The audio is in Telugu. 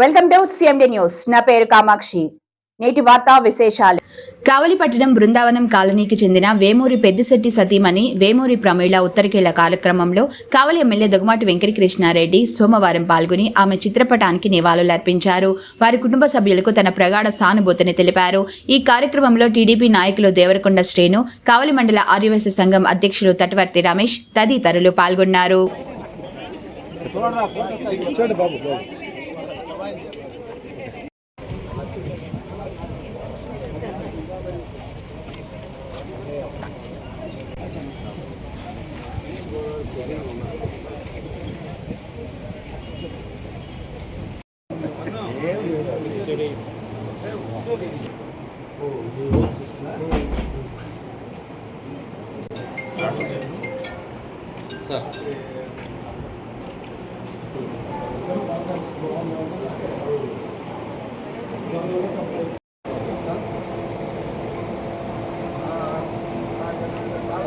Welcome to CMD news. నా పేరు కామాక్షి. నేటి వార్తా విశేషాలు. కావలిపట్టణం బృందావనం కాలనీకి చెందిన వేమూరి పెద్దిశెట్టి సతీమణి వేమూరి ప్రమీళ ఉత్తరకేల కార్యక్రమంలో కావలి ఎమ్మెల్యే దొగుమాటి వెంకటకృష్ణారెడ్డి సోమవారం పాల్గొని ఆమె చిత్రపటానికి నివాళులర్పించారు. వారి కుటుంబ సభ్యులకు తన ప్రగాఢ సానుభూతిని తెలిపారు. ఈ కార్యక్రమంలో టీడీపీ నాయకులు దేవరకొండ శ్రేణు కావలి మండల ఆర్యవేశ సంఘం అధ్యక్షులు తటవర్తి రమేష్ తదితరులు పాల్గొన్నారు. царские.